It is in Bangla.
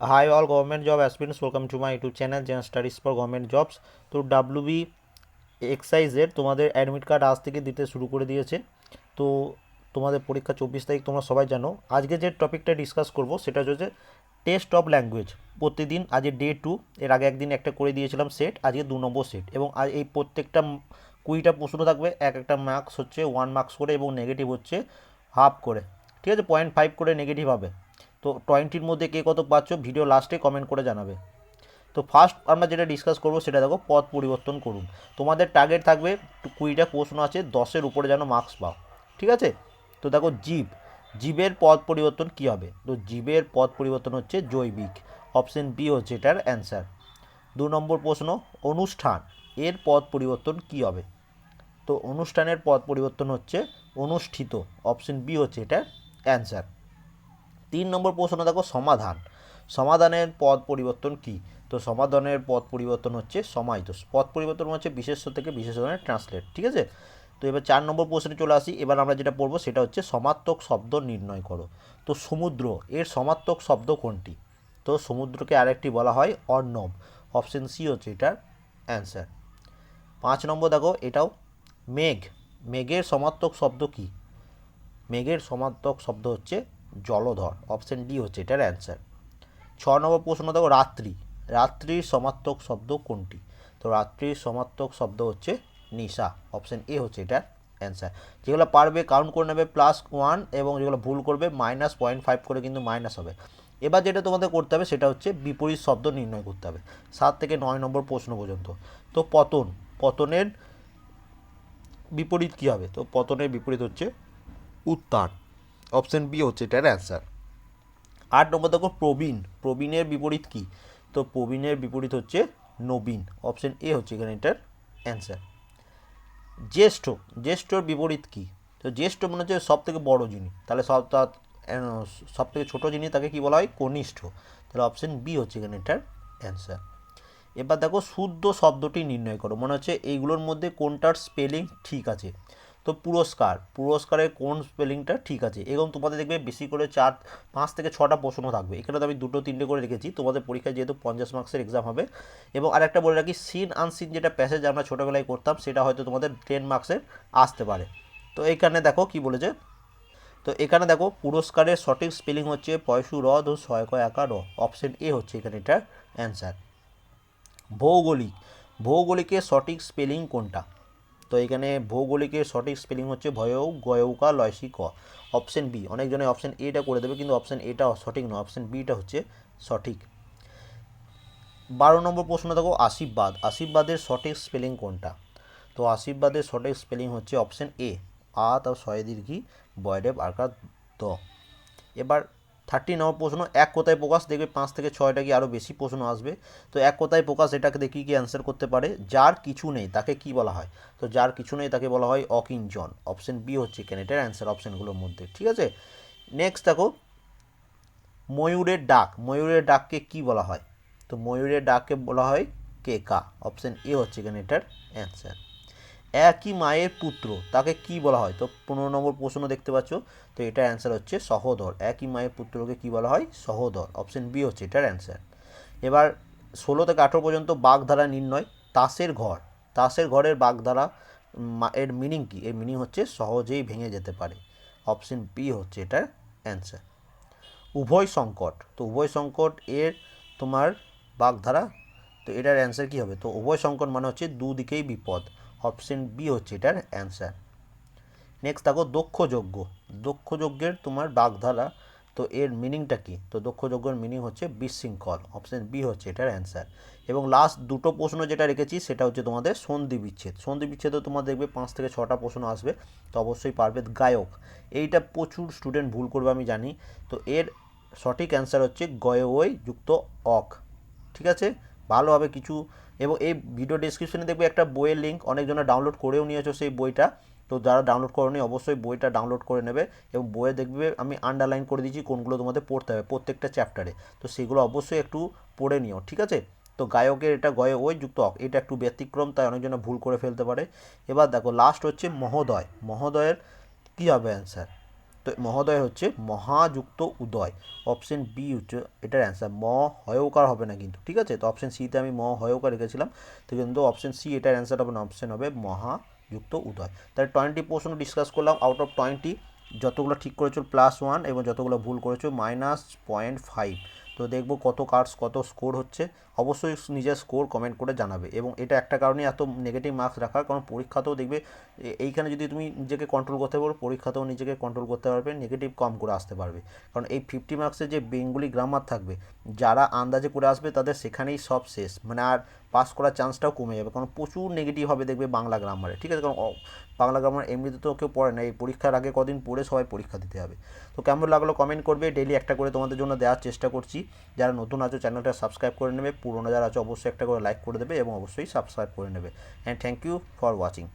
Hi all government job aspirants, welcome to my YouTube channel General Studies for Government Jobs. তো ডাব্লিউবি এক্সাইজের তোমাদের অ্যাডমিট কার্ড আজ থেকে দিতে শুরু করে দিয়েছে। তো তোমাদের পরীক্ষা চব্বিশ তারিখ তোমরা সবাই জানো। আজকে যে টপিকটা ডিসকাস করব সেটা হচ্ছে টেস্ট অফ ল্যাঙ্গুয়েজ প্রতিদিন আজকে ডে টু এর আগে একদিন একটা করে দিয়েছিলাম সেট আজকে দু নম্বর সেট এবং আজ এই প্রত্যেকটা কুড়িটা প্রশ্ন থাকবে এক একটা মার্কস হচ্ছে ওয়ান মার্কস করে এবং নেগেটিভ হচ্ছে হাফ করে। ঠিক আছে পয়েন্ট ফাইভ করে নেগেটিভ হবে। তো টোয়েন্টির মধ্যে কে কত পাচ্ছ ভিডিও লাস্টে কমেন্ট করে জানাবে। তো ফার্স্ট আমরা যেটা ডিসকাস করব সেটা দেখো, পথ পরিবর্তন করুন। তোমাদের টার্গেট থাকবে, কুড়িটা প্রশ্ন আছে, দশের উপরে যেন মার্কস পাও। ঠিক আছে? তো দেখো, জীব। জীবের পথ পরিবর্তন কী হবে? তো জীবের পথ পরিবর্তন হচ্ছে জৈবিক। অপশন বি হচ্ছে এটার অ্যান্সার দু নম্বর প্রশ্ন, অনুষ্ঠান। এর পথ পরিবর্তন কী হবে? তো অনুষ্ঠানের পথ পরিবর্তন হচ্ছে, অনুষ্ঠিত। অপশন বি হচ্ছে এটার অ্যান্সার তিন নম্বর প্রশ্ন দেখো, সমাধান। সমাধানের পদ পরিবর্তন কি? তো সমাধানের পদ পরিবর্তন হচ্ছে সমাহিত পদ পরিবর্তন হচ্ছে বিশেষ্য থেকে বিশেষণের ট্রান্সলেট ঠিক আছে? তো এবার চার নম্বর প্রশ্নে চলে আসি। এবার আমরা যেটা পড়ব সেটা হচ্ছে সমার্থক শব্দ নির্ণয় করো। তো সমুদ্র, এর সমার্থক শব্দ কোনটি? তো সমুদ্রকে আরেকটি বলা হয় অর্ণব। অপশন সি হচ্ছে এটার অ্যান্সার পাঁচ নম্বর দেখো, এটাও মেঘ। মেঘের সমার্থক শব্দ কী? মেঘের সমার্থক শব্দ হচ্ছে জলধর অপশন ডি হচ্ছে এটার অ্যান্সার ছ নম্বর প্রশ্ন দেখো, রাত্রি। রাত্রির সমার্থক শব্দ কোনটি? তো রাত্রির সমার্থক শব্দ হচ্ছে নিশা অপশন এ হচ্ছে এটার অ্যান্সার যেগুলো পারবে কাউন্ট করে নেবে প্লাস ওয়ান এবং যেগুলো ভুল করবে মাইনাস পয়েন্ট ফাইভ করে কিন্তু মাইনাস হবে। এবার যেটা তোমাদের করতে হবে, সেটা হচ্ছে বিপরীত শব্দ নির্ণয় করতে হবে। সাত থেকে নয় নম্বর প্রশ্ন পর্যন্ত। তো পতন, পতনের বিপরীত কী হবে? তো পতনের বিপরীত হচ্ছে উত্থান অপশন বি হচ্ছে এটার অ্যান্সার। আট নম্বর দেখো, প্রবীণ। প্রবীণের বিপরীত কী? তো প্রবীণের বিপরীত হচ্ছে নবীন। অপশন এ হচ্ছে এখানে এটার অ্যান্সার। জ্যেষ্ঠ। জ্যেষ্ঠর বিপরীত কী? তো জ্যেষ্ঠ মনে হচ্ছে সব থেকে বড়ো জিনিস তাহলে সব সব থেকে ছোটো জিনিস তাকে কী বলা হয়? কনিষ্ঠ। তাহলে অপশন বি হচ্ছে এখানে এটার অ্যান্সার। এবার দেখো, শুদ্ধ শব্দটি নির্ণয় করো। মনে হচ্ছে এইগুলোর মধ্যে কোনটার স্পেলিং ঠিক আছে? তো পুরস্কার, পুরস্কারের কোন স্পেলিংটা ঠিক আছে? এবং তোমাদের দেখবে বেশি করে চার, পাঁচ থেকে ছটা প্রশ্ন থাকবে। এখানে তো আমি দুটো, তিনটে করে রেখেছি। তোমাদের পরীক্ষায় যেহেতু পঞ্চাশ মার্কসের এক্সাম হবে। এবং আরেকটা বলে রাখি সিন আনসিন যেটা প্যাসেজ আমরা ছোটোবেলায় করতাম, সেটা হয়তো তোমাদের টেন মার্কসের আসতে পারে। তো এইখানে দেখো কি বলেছে? তো এখানে দেখো, পুরস্কারের সঠিক স্পেলিং হচ্ছে পয়সু, রদ ও ছয় কয় একা, র। অপশন এ হচ্ছে এখানে এটার অ্যান্সার ভৌগোলিক, ভৌগোলিকের সঠিক স্পেলিং কোনটা? তো এখানে ভৌগোলিকের সঠিক স্পেলিং হচ্ছে ভয়ৌ গয়ৌকা লয়সি ক। অপশন বি অনেকজনে অপশন এটা করে দেবে, কিন্তু অপশন এটা সঠিক নয় অপশন বিটা হচ্ছে সঠিক। বারো নম্বর প্রশ্ন দেখো, আশীর্বাদ। আশীর্বাদের সঠিক স্পেলিং কোনটা? তো আশীর্বাদের সঠিক স্পেলিং হচ্ছে অপশন এ আ তার ছয় দীর্ঘি বয়ডেব আরকার দ এবার থার্টি নম্বর প্রশ্ন, এক কোথায় প্রকাশ? দেখবে পাঁচ থেকে ছয়টা কি আরও বেশি প্রশ্ন আসবে। তো এক কোথায় প্রকাশ? এটাকে দেখি কি অ্যান্সার করতে পারে? যার কিছু নেই, তাকে কি বলা হয়? তো যার কিছু নেই, তাকে বলা হয় অকিঞ্চন। অপশন বি হচ্ছে এখানে এটার অ্যান্সার অপশানগুলোর মধ্যে, ঠিক আছে? নেক্সট দেখো, ময়ূরের ডাক। ময়ূরের ডাককে কি বলা হয়? তো ময়ূরের ডাককে বলা হয় কেকা। অপশন এ হচ্ছে এখানে এটার অ্যান্সার একই মায়ের পুত্র, তাকে কি বলা হয়? তো পনেরো নম্বর প্রশ্ন দেখতে পাচ্ছ, তো এটার অ্যান্সার হচ্ছে সহোদর। একই মায়ের পুত্রকে কি বলা হয়? সহোদর। অপশন বি হচ্ছে এটার অ্যান্সার এবার ষোলো থেকে আঠেরো পর্যন্ত বাগধারা নির্ণয়, তাসের ঘর। তাসের ঘরের বাগধারা এর মিনিং কি? এর মিনিং হচ্ছে সহজেই ভেঙে যেতে পারে। অপশন বি হচ্ছে এটার অ্যান্সার উভয় সংকট। তো উভয় সংকট এর তোমার বাগধারা, তো এটার অ্যান্সার কী হবে? তো উভয় সংকট মানে হচ্ছে দুদিকেই বিপদ। অপশন বি হচ্ছে এটার অ্যান্সার। নেক্সট দেখো দক্ষযজ্ঞ। দক্ষযজ্ঞের তোমার বাগধারা, তো এর মিনিংটা কী? তো দক্ষযজ্ঞের মিনিং হচ্ছে বিশৃঙ্খল। অপশন বি হচ্ছে এটার অ্যান্সার। এবং লাস্ট দুটো প্রশ্ন যেটা রেখেছি, সেটা হচ্ছে তোমাদের সন্ধি বিচ্ছেদ। সন্ধি বিচ্ছেদে তোমার দেখবে পাঁচ থেকে ছটা প্রশ্ন আসবে, তো অবশ্যই পারবে গায়ক। এইটা প্রচুর স্টুডেন্ট ভুল করবে আমি জানি। তো এর সঠিক অ্যান্সার হচ্ছে গয়ওই যুক্ত অক। ঠিক আছে? ভালোভাবে কিছু। এবং এই ভিডিও ডিসক্রিপশনে দেখবে একটা বইয়ের লিঙ্ক অনেকজনে ডাউনলোড করেও নিয়েছো সেই বইটা। তো যারা ডাউনলোড করেনি, অবশ্যই বইটা ডাউনলোড করে নেবে এবং বইয়ে দেখবে, আমি আন্ডারলাইন করে দিয়েছি কোনগুলো তোমাদের পড়তে হবে প্রত্যেকটা চ্যাপ্টারে তো সেগুলো অবশ্যই একটু পড়ে নিও, ঠিক আছে? তো গায়কের এটা গয়ে ওই যুক্ত অক এটা একটু ব্যতিক্রম, তাই অনেকজনে ভুল করে ফেলতে পারে। এবার দেখো লাস্ট হচ্ছে মহোদয়। মহোদয়ের কী হবে অ্যান্সার তো মহোদয় হচ্ছে মহাযুক্ত উদয়। অপশন বি হচ্ছে, এটার অ্যান্সার ম হয়কার হবে না কিন্তু, ঠিক আছে? তো অপশন সিতে আমি ম হয়কার রেখেছিলাম, তো কিন্তু অপশন সি এটার অ্যান্সার হবে না অপশন হবে মহাযুক্ত উদয়। তাহলে টোয়েন্টি প্রশ্ন ডিসকাস করলাম আউট অফ টোয়েন্টি যতগুলো ঠিক করেছ প্লাস ওয়ান এবং যতগুলো ভুল করেছ মাইনাস পয়েন্ট ফাইভ তো দেখব কত কার্ডস কত স্কোর হচ্ছে। অবশ্যই নিজের স্কোর কমেন্ট করে জানাবে এবং এটা একটা কারণে এত নেগেটিভ মার্কস রাখার, কারণ পরীক্ষাতেও দেখবে এইখানে যদি তুমি নিজেকে কন্ট্রোল করতে পারো, পরীক্ষাতেও নিজেকে কন্ট্রোল করতে পারবে নেগেটিভ কম করে আসতে পারবে। কারণ এই ফিফটি মার্কসের যে বেঙ্গলি গ্রামার থাকবে, যারা আন্দাজে করে আসবে তাদের সেখানেই সব শেষ। মানে আর পাস করার চান্সটাও কমে যাবে। কারণ প্রচুর নেগেটিভ হবে দেখবে বাংলা গ্রামারে ঠিক আছে? কারণ বাংলা গ্রামার এমনিতে তো কেউ পড়ে না। এই পরীক্ষার আগে কদিন পড়ে সবাই পরীক্ষা দিতে হবে। তো কেমন লাগল কমেন্ট করবে। ডেলি একটা করে তোমাদের জন্য দেওয়ার চেষ্টা করছি। যারা নতুন আছো চ্যানেলটা সাবস্ক্রাইব করে নেবে। পুরোনো যারা আছে, অবশ্যই একটা করে লাইক করে দেবে এবং অবশ্যই সাবস্ক্রাইব করে নেবে। And thank you for watching